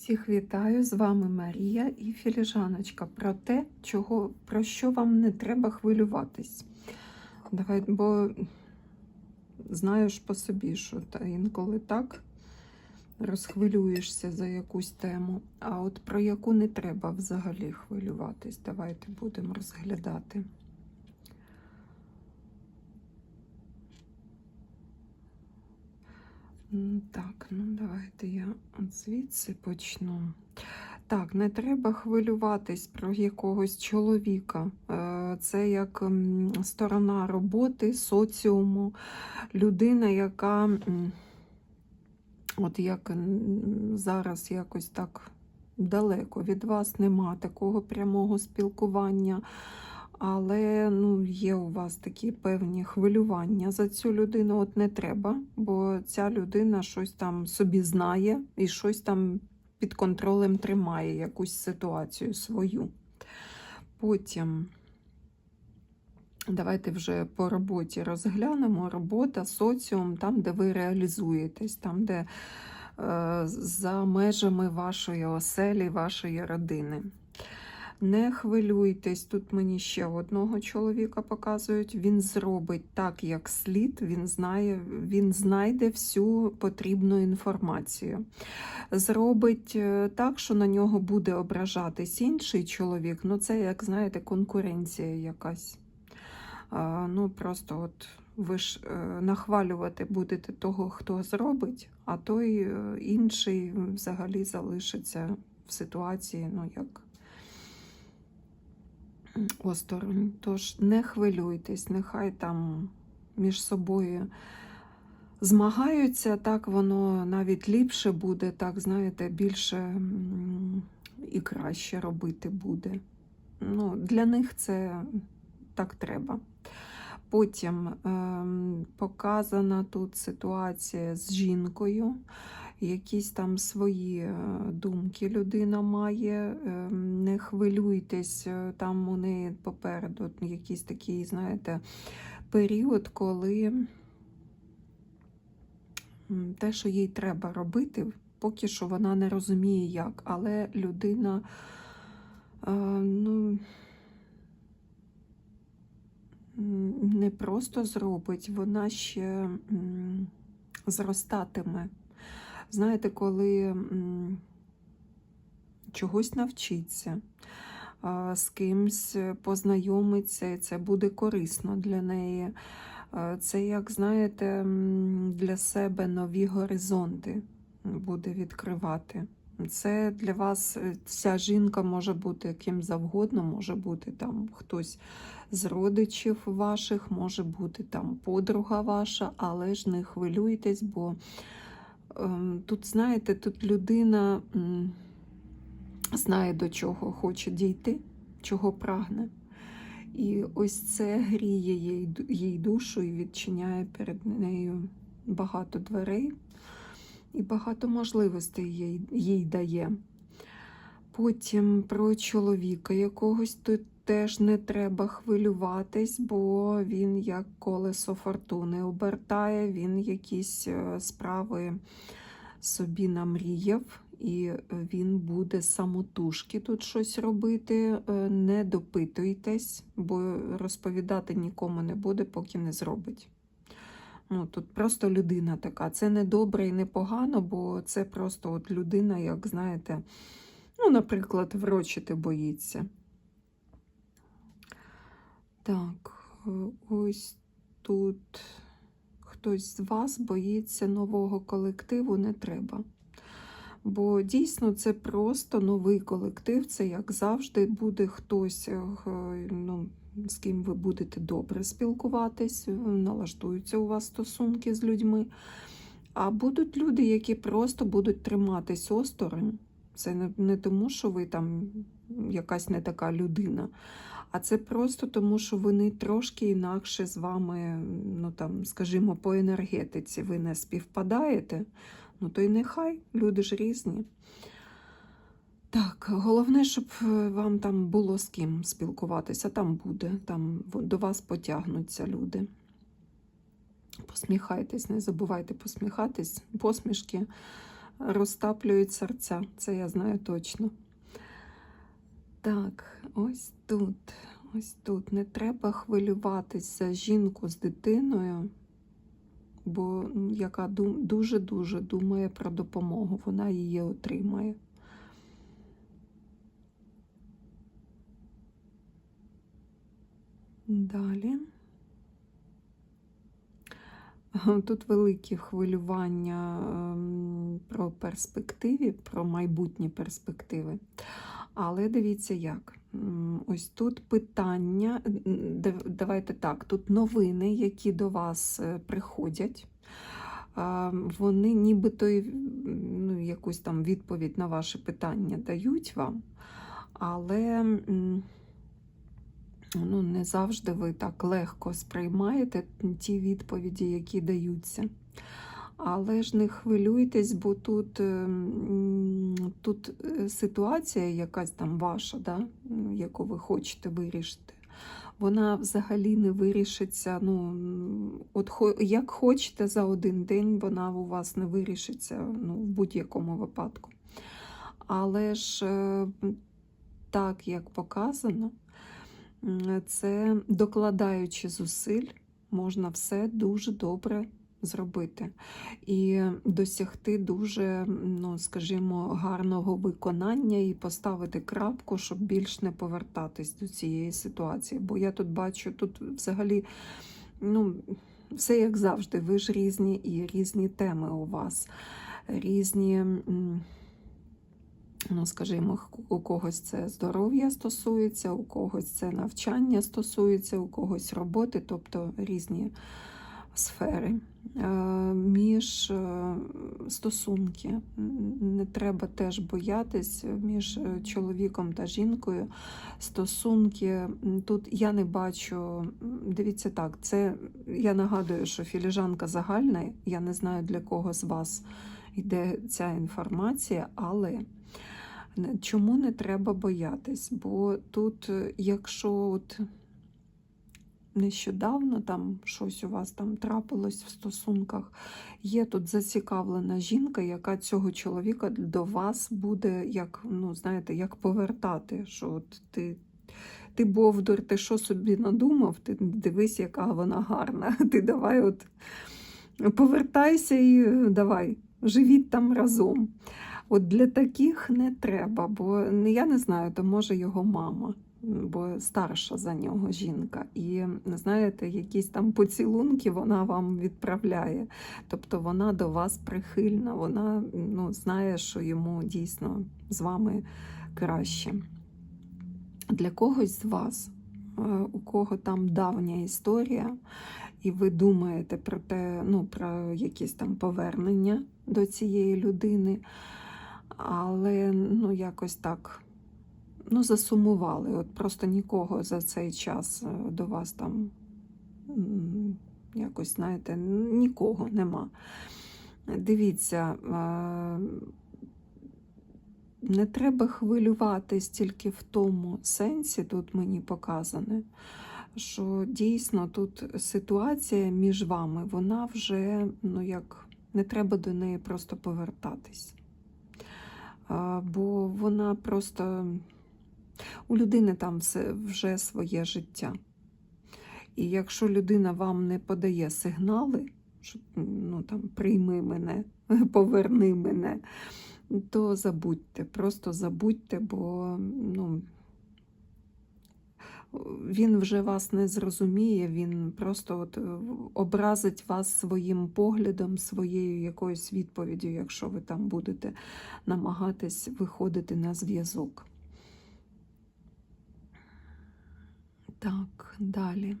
Всіх вітаю, з вами Марія і Філіжаночка про те, чого, про що вам не треба хвилюватись. Давай, бо знаю ж по собі, що та інколи так розхвилюєшся за якусь тему, а от про яку не треба взагалі хвилюватись. Давайте будемо розглядати. Так, ну давайте я звідси почну. Так, не треба хвилюватись про якогось чоловіка. Е, Це як сторона роботи, соціуму, людина, яка от як зараз якось так далеко від вас нема такого прямого спілкування. Але ну, є у вас такі певні хвилювання за цю людину. От не треба, бо ця людина щось там собі знає і щось там під контролем тримає, якусь ситуацію свою. Потім давайте вже по роботі розглянемо. Робота, соціум, там, де ви реалізуєтесь, там, де е, за межами вашої оселі, вашої родини. Не хвилюйтесь, тут мені ще одного чоловіка показують. Він зробить так, як слід, він знає, він знайде всю потрібну інформацію. Зробить е, так, що на нього буде ображатись інший чоловік. Ну, це, як знаєте, конкуренція якась. Ну, просто от ви ж е, нахвалювати будете того, хто зробить, а той е, інший взагалі залишиться в ситуації, ну як осторонь. Тож не хвилюйтесь, нехай там між собою змагаються, так воно навіть ліпше буде, так, знаєте, більше і краще робити буде. Ну, Для них це так треба. Потім ем, показана тут ситуація з жінкою якісь там свої е, думки людина має. ем, Не хвилюйтесь, е, там у неї попереду якийсь такий, знаєте, період, коли те, що їй треба робити, поки що вона не розуміє як, але людина, е, ну. Не просто зробить, вона ще зростатиме. Знаєте, коли чогось навчиться, з кимсь познайомиться, і це буде корисно для неї. Це, як знаєте, для себе нові горизонти буде відкривати. Це для вас е, ця жінка може бути ким завгодно, може бути там хтось з родичів ваших, може бути там подруга ваша, але ж не хвилюйтесь, бо тут, знаєте, тут людина знає, до чого хоче дійти, чого прагне. І ось це гріє їй, їй душу і відчиняє перед нею багато дверей і багато можливостей їй, їй дає. Потім про чоловіка якогось тут теж не треба хвилюватись, бо він як колесо фортуни обертає, він якісь е, справи собі намріяв, і він буде самотужки тут щось робити. Е, Не допитуйтесь, бо розповідати нікому не буде, поки не зробить. Ну, Тут просто людина така. Це не добре і не погано, бо це просто от людина, як знаєте, ну, наприклад, врочити боїться. Так, е, ось тут хтось з вас боїться нового колективу, не треба. Бо дійсно це просто новий колектив, це, як завжди, буде хтось, е, ну, з ким ви будете добре спілкуватись, е, налаштуються у вас стосунки з людьми. А будуть люди, які просто будуть триматись осторонь. Це не, не тому, що ви там якась не така людина, а це просто тому, що вони трошки інакше з вами, ну там, скажімо, по енергетиці ви не співпадаєте. Ну то й нехай, люди ж різні. Так, головне, щоб е, вам там було з ким спілкуватися, там буде, там до вас потягнуться люди. Посміхайтесь, не забувайте посміхатись. Посмішки розтаплюють серця, це я знаю точно. Так, ось тут, ось тут. Не треба хвилюватись за жінку з дитиною, бо яка дуже-дуже думає про допомогу, вона її отримає. Далі. Тут великі хвилювання ем, про перспективи, про майбутні перспективи. Але дивіться як. Ось тут питання. Давайте так, тут новини, які до вас е, приходять. Вони нібито ну, якусь там відповідь на ваше питання дають вам, але ну, не завжди ви так легко сприймаєте ті відповіді, які даються. Але ж не хвилюйтесь, бо тут, ем, тут е, ситуація якась там ваша, да, яку ви хочете вирішити, вона взагалі не вирішиться. Ну, от як хочете за один день, вона у вас не вирішиться ну, в будь-якому випадку. Але ж е, так, як показано, це докладаючи зусиль, можна все дуже добре зробити і досягти дуже, ну, скажімо, гарного виконання і поставити крапку, щоб більш не повертатись до цієї ситуації. Бо я тут бачу, тут взагалі, ну, все як завжди, ви ж різні і різні теми у вас, різні. Ну, скажімо, у когось це здоров'я стосується, у когось це навчання стосується, у когось роботи, тобто різні сфери. Е, Між е, стосунки не треба теж боятись між е, чоловіком та жінкою. Стосунки тут я не бачу. Дивіться так, це я нагадую, що філіжанка загальна. Я не знаю для кого з вас йде ця інформація, але чому не треба боятись? Бо тут, якщо от нещодавно там щось у вас там трапилось в стосунках, є тут зацікавлена жінка, яка цього чоловіка до вас буде, як, ну, знаєте, як повертати, що от ти. Ти Бовдур, ти що собі надумав? Ти дивись, яка вона гарна. Ти давай от повертайся і е, давай, живіть там разом. От для таких не треба, бо я не знаю, то може його мама, бо старша за нього жінка. І знаєте, якісь там поцілунки вона вам відправляє. Тобто вона до вас прихильна, вона ну, знає, що йому дійсно з вами краще. Для когось з вас, е, у кого там давня історія, і ви думаєте про те, ну, про якісь там повернення до цієї людини, але ну, якось так ну, засумували. От просто нікого за цей час е, до вас там якось, знаєте, нікого нема. Дивіться, е, не треба хвилюватись тільки в тому сенсі, тут мені показане, що дійсно тут ситуація між вами, вона вже, ну як, не треба до неї просто повертатись. Бо вона просто у людини там все вже своє життя. І якщо людина вам не подає сигнали, що ну, там, прийми мене, поверни мене, то забудьте, просто забудьте, бо ну, він вже вас не зрозуміє, він просто от е, образить вас своїм поглядом, своєю якоюсь відповіддю, якщо ви там будете намагатись виходити на зв'язок. Так, далі.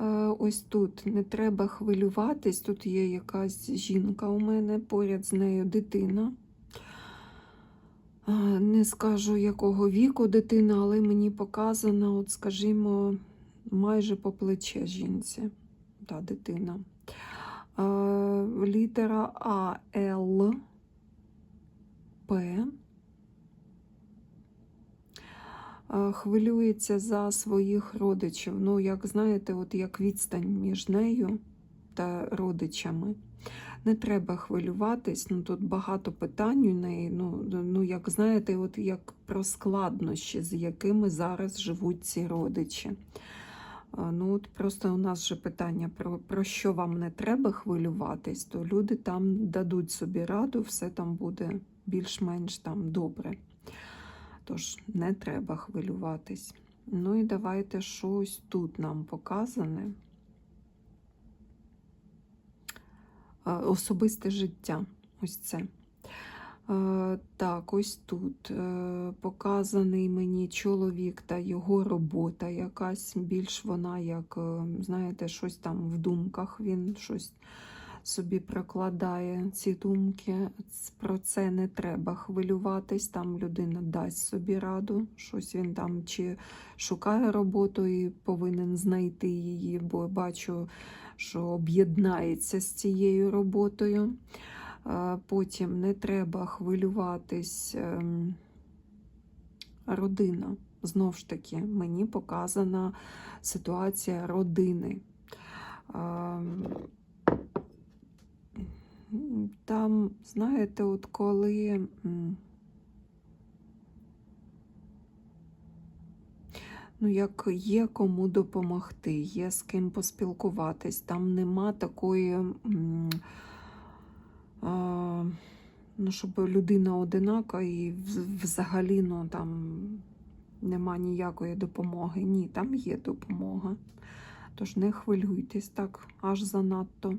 Е, Ось тут не треба хвилюватись. Тут є якась жінка у мене, поряд з нею дитина. Е, Не скажу, якого віку дитина, але мені показано, от, скажімо, майже по плече жінці та дитина. Е, Літера А, Л, П. е, хвилюється за своїх родичів. Ну, як знаєте, от як відстань між нею та родичами. Не треба хвилюватись, ну тут багато питань у неї. Ну, ну як знаєте, от як про складнощі, з якими зараз живуть ці родичі. Ну, от Просто у нас же питання про, про що вам не треба хвилюватись, то люди там дадуть собі раду, все там буде більш-менш там добре. Тож не треба хвилюватись. Ну і давайте щось тут нам показане. Особисте життя. Ось це. Е, Так, ось тут е, показаний мені чоловік та його робота якась, більш вона, як, е, знаєте, щось там в думках він щось собі прокладає ці думки. Про це не треба хвилюватись. Там людина дасть собі раду, щось він там чи шукає роботу і повинен знайти її, бо бачу, що об'єднається з цією роботою. Потім не треба хвилюватись. ем, Родина. Знов ж таки, мені показана ситуація родини. Ем, Там, знаєте, от коли. Ну, як є кому допомогти, є з ким поспілкуватись, там нема такої, ну, щоб людина одинака і взагалі ну, там нема ніякої допомоги. Ні, там є допомога. Тож не хвилюйтесь так аж занадто.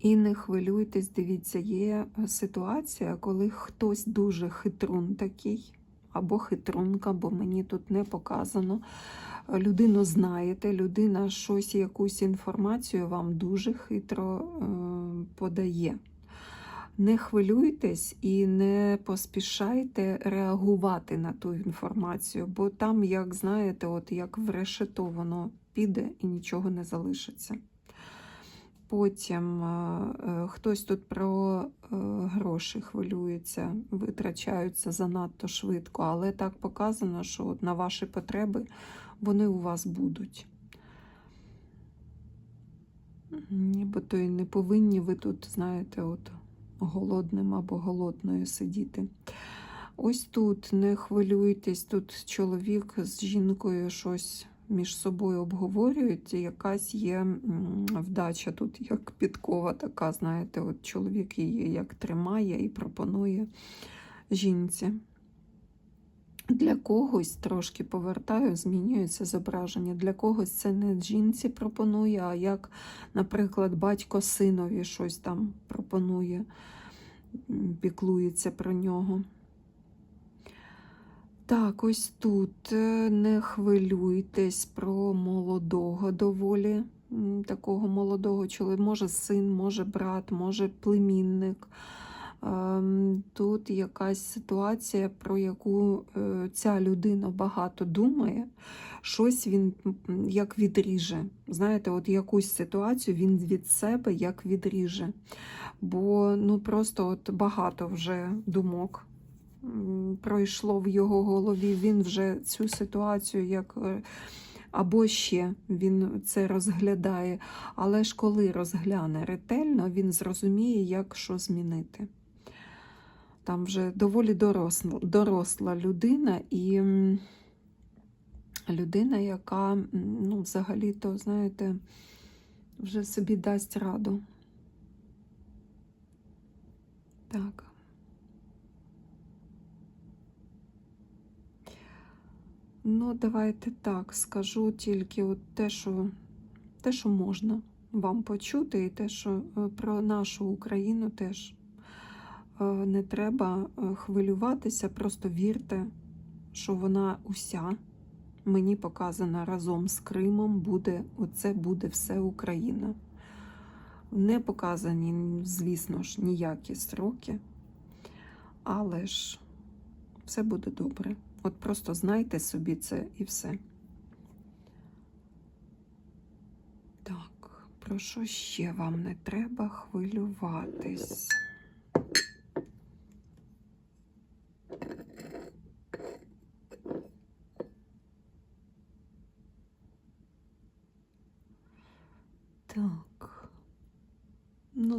І не хвилюйтесь, дивіться, є ситуація, коли хтось дуже хитрун такий, або хитрунка, бо мені тут не показано. Людину знаєте, людина щось, якусь інформацію вам дуже хитро е, подає. Не хвилюйтесь і не поспішайте реагувати на ту інформацію, бо там, як знаєте, от як в решето воно піде і нічого не залишиться. Потім е, е, хтось тут про гроші хвилюється, витрачаються занадто швидко, але так показано, що от на ваші потреби вони у вас будуть. Нібито і не повинні ви тут, знаєте, от голодним або голодною сидіти. Ось тут не хвилюйтесь, тут чоловік з жінкою щось між собою обговорюють, якась є вдача тут, як підкова така, знаєте, от чоловік її як тримає і пропонує жінці. Для когось трошки повертаю, змінюється зображення. Для когось це не жінці пропонує, а як, наприклад, батько синові щось там пропонує, піклується про нього. Так, ось тут е, не хвилюйтесь про молодого доволі, такого молодого чоловіка. Може син, може брат, може племінник. Ем, Тут якась ситуація, про яку е, ця людина багато думає, щось він як відріже. Знаєте, от якусь ситуацію він від себе як відріже. Бо ну просто от багато вже думок пройшло в його голові. Він вже цю ситуацію як. е, Або ще він це розглядає, але ж коли розгляне ретельно, він зрозуміє, як що змінити. Там вже доволі доросла, доросла людина і людина, яка, ну, взагалі-то, знаєте, вже собі дасть раду. Так. Ну, давайте так, скажу тільки от те, що, те, що можна вам почути, і те, що е, про нашу Україну теж не треба е, хвилюватися, просто вірте, що вона уся мені показана разом з Кримом, буде, оце буде все Україна. Не показані, звісно ж, ніякі сроки, але ж все буде добре. От просто знайте собі це і все. Так, про що ще вам не треба хвилюватись? Так.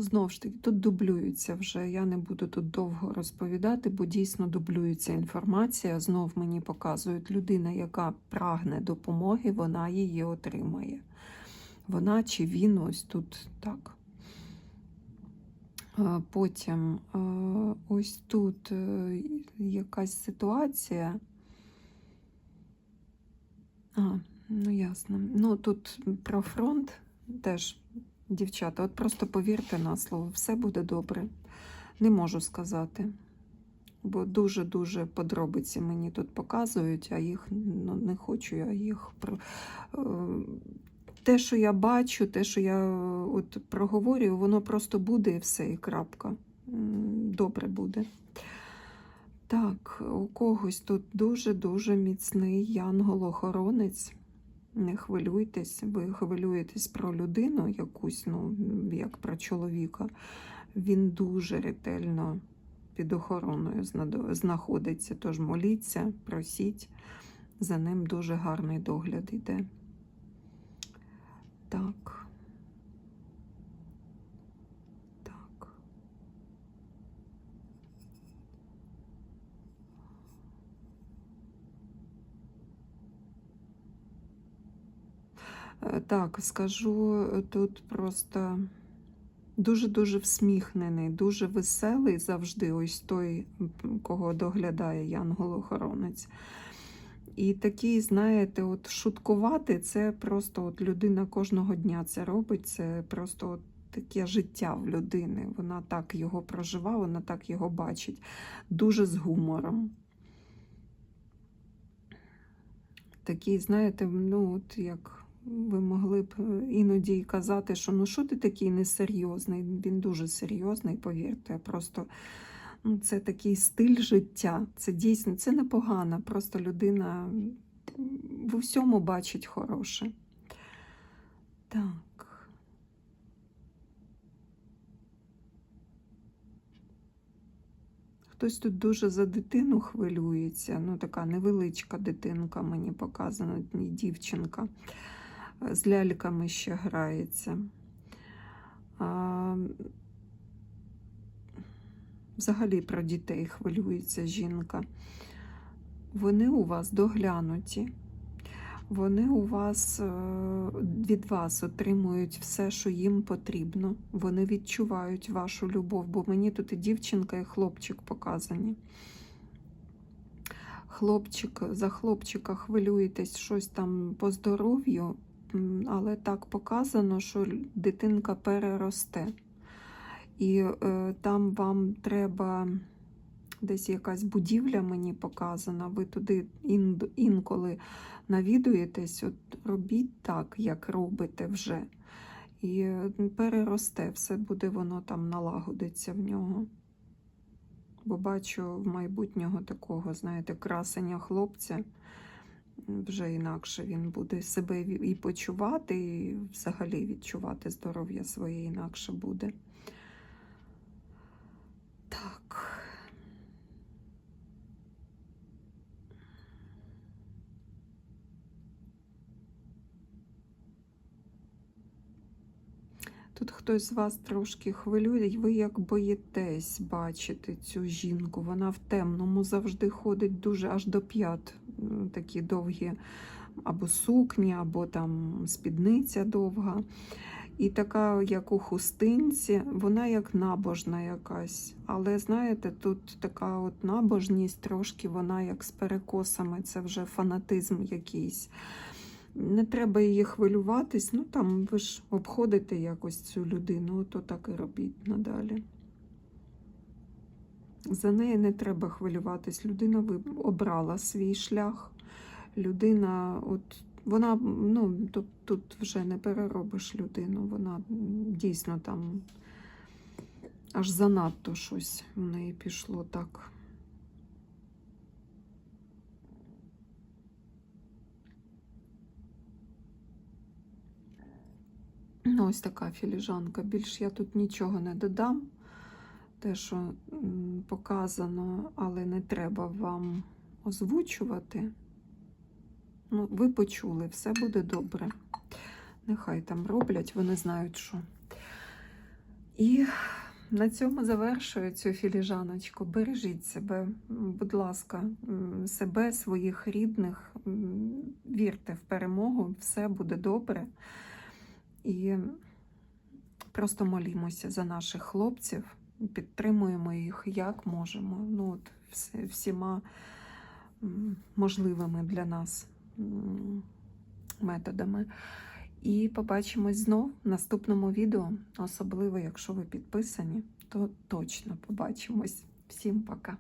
Знову ж таки, тут дублюється вже. Я не буду тут довго розповідати, бо дійсно дублюється інформація. Знов мені показують людина, яка прагне допомоги, вона її отримає. Вона чи він ось тут так. Потім ось тут е, якась ситуація. А, ну ясно. Ну тут про фронт теж, дівчата, от просто повірте на слово, все буде добре. Не можу сказати. Бо дуже-дуже подробиці мені тут показують, а їх ну, не хочу я їх. про- е, Те, що я бачу, те, що я е, от проговорюю, воно просто буде і все, і крапка. Добре буде. Так, у когось тут дуже-дуже міцний янгол-охоронець. Не хвилюйтесь, ви хвилюєтесь про людину якусь, ну, як про чоловіка. Він дуже ретельно під охороною знаходиться. Тож моліться, просіть, за ним дуже гарний догляд. Так. Так. Е, Так, скажу е, тут просто дуже-дуже всміхнений, дуже веселий завжди, ось той, кого доглядає янгол-охоронець. І такий, знаєте, от шуткувати це просто от людина кожного дня це робить. Це просто от таке життя в людини. Вона так його проживає, вона так його бачить. Дуже з гумором. Такий, знаєте, ну от як ви могли б е, іноді казати, що ну що ти такий несерйозний? Він дуже серйозний, повірте. Просто ну, це такий стиль життя. Це дійсно це непогано. Просто людина в усьому бачить хороше. Так. Хтось тут дуже за дитину хвилюється. Ну, така невеличка дитинка, мені показано, ні, дівчинка. З ляльками ще грається. Взагалі про дітей хвилюється жінка. Вони у вас доглянуті. Вони у вас е, від вас отримують все, що їм потрібно. Вони відчувають вашу любов, бо мені тут і дівчинка, і хлопчик показані. Хлопчик, за хлопчика хвилюєтесь щось там по здоров'ю, але так показано, що дитинка переросте. І е, там вам треба десь якась будівля мені показана, ви туди ін, інколи навідуєтесь, от робіть так, як робите вже. І е, переросте, все буде воно там налагодиться в нього. Бо бачу в майбутнього такого, знаєте, красення хлопця. Вже інакше він буде себе і почувати, і взагалі відчувати здоров'я своє інакше буде. Так. Тут хтось з вас трошки хвилює, ви як боїтесь бачити цю жінку. Вона в темному завжди ходить дуже аж до п'ят. Такі довгі або сукні, або там спідниця довга. І така, як у хустинці, вона як набожна якась. Але знаєте, тут така от набожність трошки, вона як з перекосами, це вже фанатизм якийсь. Не треба її хвилюватись, ну там ви ж обходите якось цю людину, то так і робіть надалі. За неї не треба хвилюватись. Людина обрала свій шлях. Людина, от вона, ну тут, тут вже не переробиш людину, вона дійсно там аж занадто щось в неї пішло так. Ну, ось така філіжанка. Більш я тут нічого не додам. Те, що показано, але не треба вам озвучувати. Ну, ви почули, все буде добре. Нехай там роблять, вони знають, що. І на цьому завершую цю філіжаночку. Бережіть себе, будь ласка, себе, своїх рідних. Вірте в перемогу, все буде добре. І просто молімося за наших хлопців, підтримуємо їх як можемо. Ну, от, всіма можливими для нас методами. І побачимось знов в наступному відео. Особливо, якщо ви підписані, то точно побачимось. Всім пока!